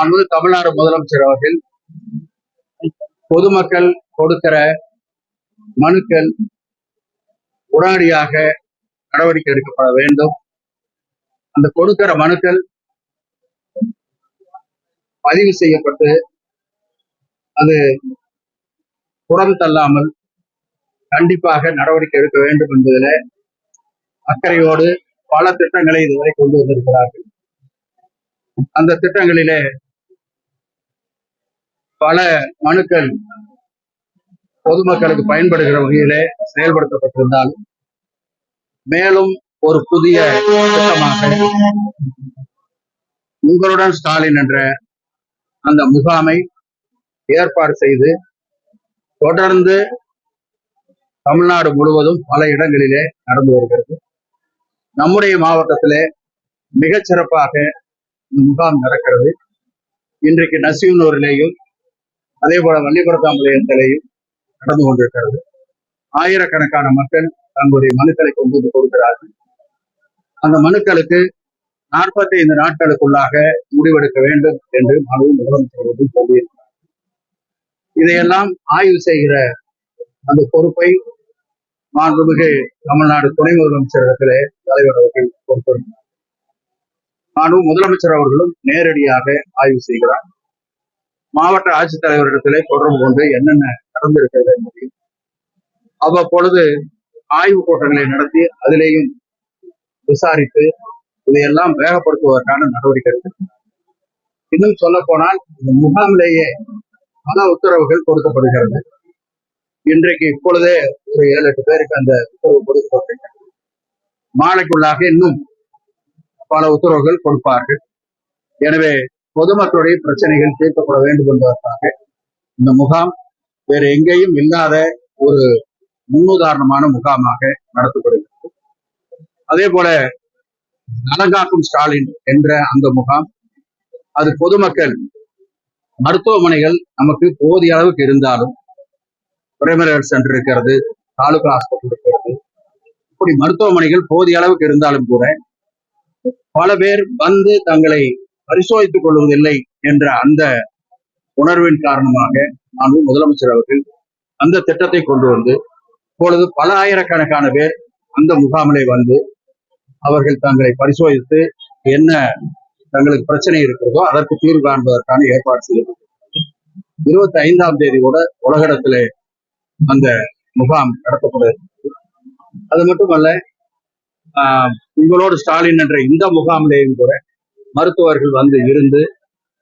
மாண்புமிகு தமிழ்நாடு முதலமைச்சர் அவர்கள் பொதுமக்கள் கொடுக்கிற மனுக்கள் உடனடியாக நடவடிக்கை எடுக்கப்பட வேண்டும். அந்த கொடுக்கிற மனுக்கள் பதிவு செய்யப்பட்டு அது புறம் தள்ளாமல் கண்டிப்பாக நடவடிக்கை எடுக்க வேண்டும் என்பதில் அக்கறையோடு பல திட்டங்களை இதுவரை கொண்டு வந்திருக்கிறார்கள். அந்த திட்டங்களிலே பல மனுக்கள் பொதுமக்களுக்கு பயன்படுகிற வகையிலே செயல்படுத்தப்பட்டிருந்தாலும் மேலும் ஒரு புதிய திட்டமாக உங்களுடன் ஸ்டாலின் என்ற அந்த முகாமை ஏற்பாடு செய்து தொடர்ந்து தமிழ்நாடு முழுவதும் பல இடங்களிலே நடந்து வருகிறது. நம்முடைய மாவட்டத்திலே மிகச் சிறப்பாக இந்த முகாம் நடக்கிறது. இன்றைக்கு நசியூனூரிலேயும் அதே போல வள்ளிபுரத்தாம்பாளையத்திலேயும் நடந்து கொண்டிருக்கிறது. ஆயிரக்கணக்கான மக்கள் தங்களுடைய மனுக்களை கொண்டு வந்து கொடுக்கிறார்கள். அந்த மனுக்களுக்கு நாற்பத்தி ஐந்து நாட்களுக்குள்ளாக முடிவெடுக்க வேண்டும் என்று மனு முதலமைச்சர் சொல்லியிருக்கிறார். இதையெல்லாம் ஆய்வு செய்கிற அந்த பொறுப்பை மாண்புமிகு தமிழ்நாடு துணை முதலமைச்சரிடத்திலே தலைவர் அவர்கள் பொறுத்திருந்தார் நானும் முதலமைச்சர் அவர்களும் நேரடியாக ஆய்வு செய்கிறார். மாவட்ட ஆட்சித்தலைவரிடத்திலே தொடர்பு கொண்டு என்னென்ன நடந்திருக்கிறது என்பதையும் அவ்வப்பொழுது ஆய்வுக் கூட்டங்களை நடத்தி அதிலேயும் விசாரித்து இதையெல்லாம் வேகப்படுத்துவதற்கான நடவடிக்கை இன்னும் சொல்ல போனால் இந்த முகாமிலேயே பல உத்தரவுகள் கொடுக்கப்படுகிறது. இன்றைக்கு இப்பொழுதே ஒரு ஏழு எட்டு பேருக்கு அந்த உத்தரவு கொடுக்கப்பட்டிருக்கிறது. மாலைக்குள்ளாக இன்னும் பல உத்தரவுகள் கொடுப்பார்கள். எனவே பொதுமக்களுடைய பிரச்சனைகள் தீர்க்கப்பட வேண்டும் என்பதற்காக இந்த முகாம் வேறு எங்கேயும் இல்லாத ஒரு முன்னுதாரணமான முகாமாக நடத்தப்படுகிறது. அதே போல நலங்காக்கும் ஸ்டாலின் என்ற அந்த முகாம் அது பொதுமக்கள் மருத்துவமனைகள் நமக்கு போதிய அளவுக்கு இருந்தாலும் பிரைமரி ஹெல்த் சென்டர் இருக்கிறது தாலுகா ஹாஸ்பிட்டல் இருக்கிறது. இப்படி மருத்துவமனைகள் போதிய அளவுக்கு இருந்தாலும் கூட பல பேர் வந்து தங்களை பரிசோதித்துக் கொள்வதில்லை என்ற அந்த உணர்வின் காரணமாக நான் முதலமைச்சர் அவர்கள் அந்த திட்டத்தை கொண்டு வந்து இப்பொழுது பல ஆயிரக்கணக்கான பேர் அந்த முகாமிலே வந்து அவர்கள் தங்களை பரிசோதித்து என்ன தங்களுக்கு பிரச்சனை இருக்கிறதோ அதற்கு தீர்வு காண்பதற்கான ஏற்பாடு செய்யப்பட்டது. இருபத்தி ஐந்தாம் தேதி கூட உலகடத்திலே அந்த முகாம் நடத்தப்பட அது மட்டுமல்ல ஆஹ், உங்களோடு ஸ்டாலின் என்ற இந்த முகாமிலேயும் கூட மருத்துவர்கள் வந்து இருந்து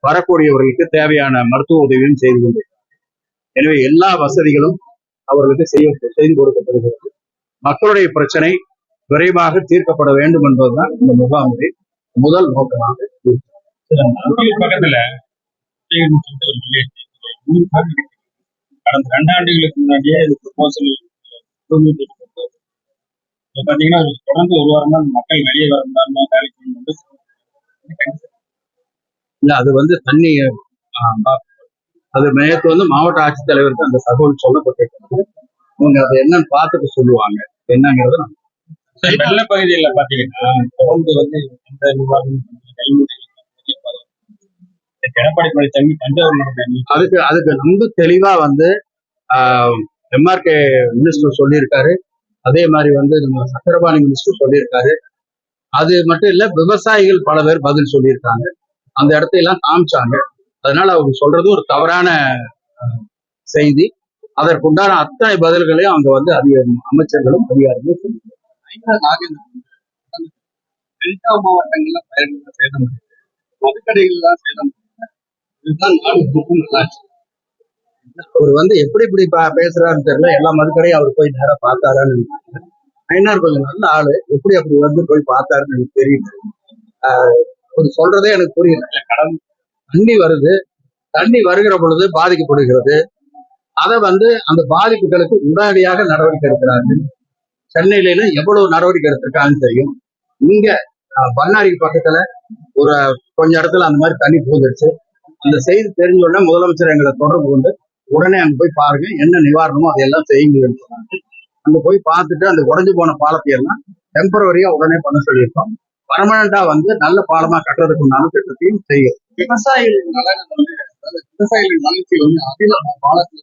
வரக்கூடியவர்களுக்கு தேவையான மருத்துவ உதவியும் செய்து கொண்டு எனவே எல்லா வசதிகளும் அவர்களுக்கு செய்ய செய்து கொடுக்கப்படுகிறது. மக்களுடைய பிரச்சனை விரைவாக தீர்க்கப்பட வேண்டும் என்பதுதான் இந்த முகாமுடைய முதல் நோக்கமாக பக்கத்துல கடந்த ரெண்டு ஆண்டுகளுக்கு முன்னாடியே இது ப்ரொபோசல் பாத்தீங்கன்னா தொடர்ந்து ஒரு வாரம் மக்கள் வெளியே வர வேலைக்கு இல்ல அது வந்து தண்ணி அது நேற்று வந்து மாவட்ட ஆட்சித்தலைவருக்கு அந்த தகவல் சொல்லப்பட்டிருக்கிறது அவங்க அதை என்னன்னு பார்த்துட்டு சொல்லுவாங்க. என்னங்கிறத வெள்ள பகுதியில் பாத்தீங்கன்னா தொடர்ந்து வந்து எந்த நிர்வாகம் கைமுறை எடப்பாடி பழனிசாமி தஞ்சாவூர் நடந்த நிகழ்ச்சி. அதுக்கு அதுக்கு ரொம்ப தெளிவா வந்து எம்ஆர்கே மினிஸ்டர் சொல்லியிருக்காரு. அதே மாதிரி வந்து நம்ம சக்கரபாணி மினிஸ்டர் சொல்லியிருக்காரு. அது மட்டும் இல்ல விவசாயிகள் பல பேர் பதில் சொல்லியிருக்காங்க. அந்த இடத்தையெல்லாம் காமிச்சாங்க. அதனால அவங்க சொல்றது ஒரு தவறான செய்தி. அதற்குண்டான அத்தனை பதில்களையும் அங்க வந்து அதிக அமைச்சர்களும் அதிகாரிகளும் டெல்டா மாவட்டங்கள்ல பயிர்கள் சேதம் மதுக்கடைகள் தான் சேதம் இதுதான் நல்லாச்சு. அவர் வந்து எப்படி இப்படி பேசுறாருன்னு தெரியல. எல்லா மதுக்கடையும் அவர் போய் நேரம் பார்த்தாரான்னு நினைக்கிறேன். கொஞ்சம் நல்ல ஆளு. எப்படி அப்படி வந்து போய் பார்த்தாருன்னு எனக்கு தெரியல. ஆஹ் சொல்றதே எனக்கு புரியல. கடன் தண்ணி வருது. தண்ணி வருகிற பொழுது பாதிக்கப்படுகிறது. அதை வந்து அந்த பாதிப்புகளுக்கு உடனடியாக நடவடிக்கை எடுக்கிறாங்க சென்னையில எவ்வளவு நடவடிக்கை எடுத்திருக்காங்கன்னு தெரியும். இங்க ஆஹ், பண்ணாரிக்கு பக்கத்துல ஒரு கொஞ்ச இடத்துல அந்த மாதிரி தண்ணி போதிடுச்சு அந்த செய்தி தெரிஞ்ச உடனே முதலமைச்சர் எங்களை தொடர்பு கொண்டு உடனே அங்க போய் பாருங்க என்ன நிவாரணமோ அதையெல்லாம் செய்யுங்க சொன்னாங்க அங்க போய் பார்த்துட்டு அந்த உடைஞ்சு போன பாலத்தை எல்லாம் டெம்பரவரியா உடனே பண்ண சொல்லியிருக்கோம். பர்மனண்டா வந்து நல்ல பாலமா கட்டுறதுக்கு உண்டான திட்டத்தையும் செய்யும் விவசாயிகளின் நலன் வந்து அதாவது விவசாயிகளின் வளர்ச்சி வந்து அதிகமா பாலத்துல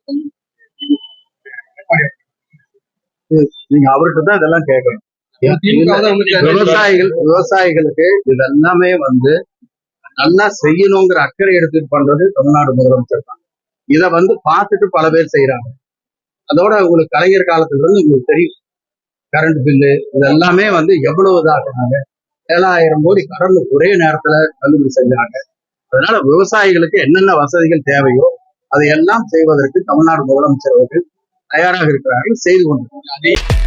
நீங்க அவர்கிட்ட தான் இதெல்லாம் கேட்கணும். விவசாயிகள் விவசாயிகளுக்கு இதெல்லாமே வந்து நல்லா செய்யணுங்கிற அக்கறை எடுத்துட்டு பண்றது தமிழ்நாடு முதலமைச்சர் தான். இதை வந்து பார்த்துட்டு பல பேர் செய்யறாங்க அதோட உங்களுக்கு கலைஞர் காலத்துல இருந்து உங்களுக்கு தெரியும். கரண்ட் பில்லு இதெல்லாமே வந்து எவ்வளவு இதாக்குறாங்க ஏழாயிரம் கோடி கடன் ஒரே நேரத்துல தள்ளுபடி செஞ்சாங்க. அதனால விவசாயிகளுக்கு என்னென்ன வசதிகள் தேவையோ அதையெல்லாம் செய்வதற்கு தமிழ்நாடு முதலமைச்சர் அவர்கள் தயாராக இருக்கிறார்கள் செய்து கொண்டிருக்கிறார்கள்.